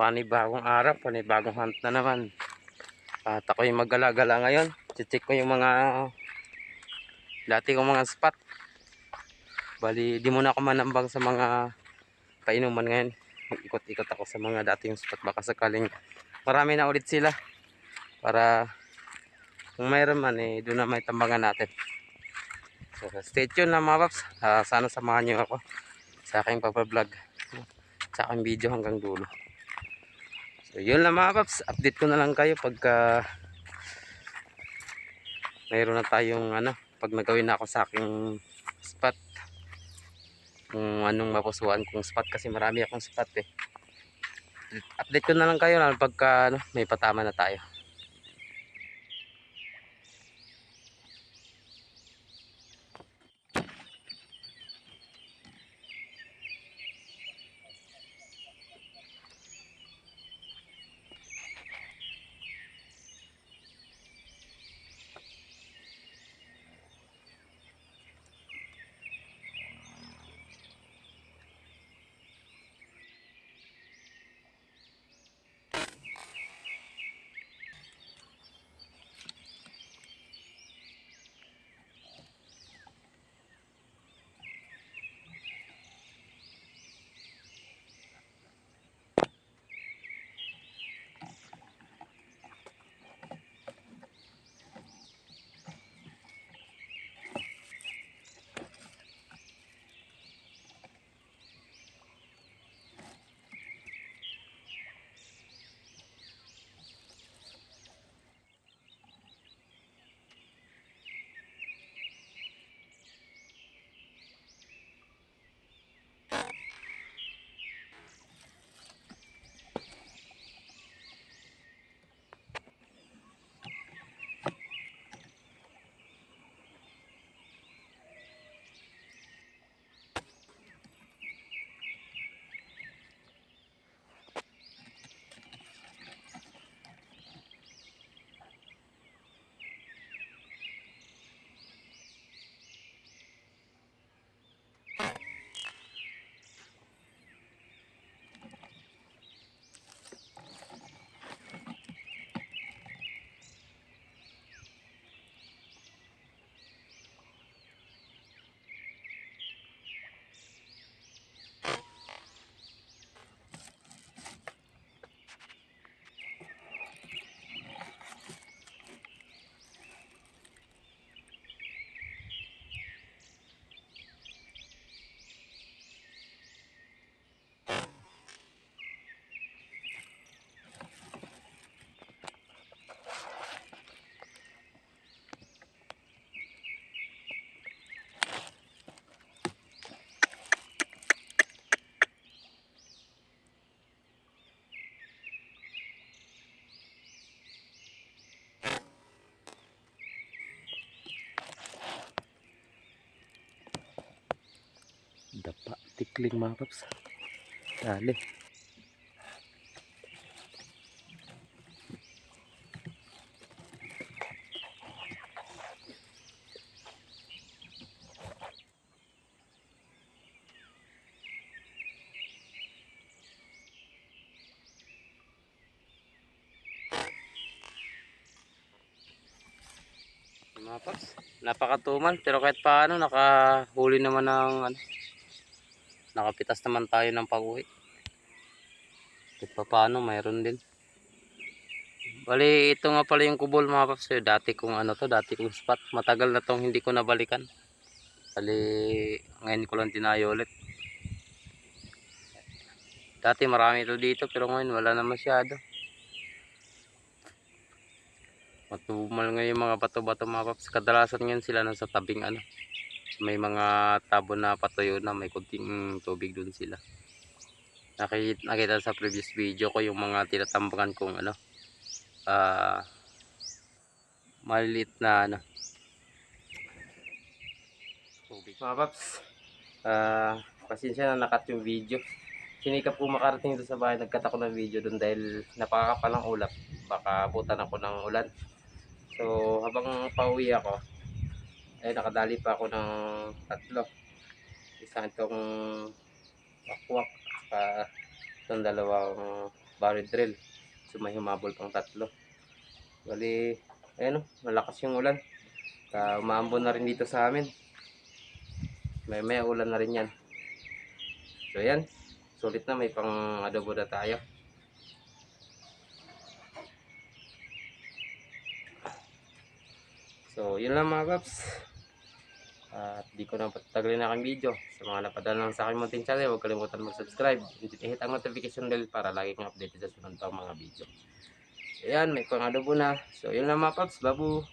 panibagong araw, panibagong hunt na naman. At ako yung magala-gala ngayon. Check ko yung mga dati kong mga spot. Bali, di muna ako manambang sa mga painuman ngayon. Ikot-ikot ako sa mga dating spot. Baka sakaling marami na ulit sila. Para kung mayroon man, eh, doon na may tambangan natin. So, stay tuned lang mga paps. Ah, sana samahan niyo ako sa aking papa-vlog. Sa aking video hanggang dulo. So, yun lang mga paps. Update ko na lang kayo pagka mayroon na tayong ano, pag nagawin na ako sa aking spot. Kung anong mapusuan kong spot kasi marami akong spot eh. Update ko na lang kayo lang pagka ano, may patama na tayo. Dapa, tikling mga paps. Dali. Mga paps, napakatumal pero kahit paano nakahuli naman ng ano, nakapitas naman tayo ng pag-uwi. Kahit pa paano, mayroon din. Bali, ito nga pala yung kubol mga paps. eh. Dati kong ano to, dati kong spot. Matagal na tong hindi ko nabalikan. Bali, ngayon ko lang tinayo ulit. Dati marami to dito pero ngayon wala na masyado. Matumal nga yung mga bato-bato mga paps. Kadalasan ngayon sila nasa tabing ano. May mga tabo na patuyo na may kunting tubig dun sila. Nakita, nakita sa previous video ko yung mga tinatambakan kong ano. Ah maliliit na ano. Tubig. Mga paps. Ah, pasensya na nakat yung video. Sinikap ko makarating doon sa bahay, nagkat ako ng video doon dahil napakakapalang ulap. Baka butan ako ng ulan. So, habang pauwi ako, ay nakadali pa ako ng tatlo. Isa itong wakwak, saka itong dalawang barrel drill. So may humabol pang tatlo. Bali, ayun o, malakas yung ulan. Ta umaambon na rin dito sa amin. May may ulan na rin yan. So yan, sulit na may pang adobo na tayo. So, yun lang mga paps. At di ko na patagalin na aking video. Sa mga napadala lang sa aking munting channel, huwag kalimutan mag-subscribe. Hit ang notification bell para lagi kang updated sa sunod pang mga video. So, may pang adobo na. So, yun lang mga paps. Babu!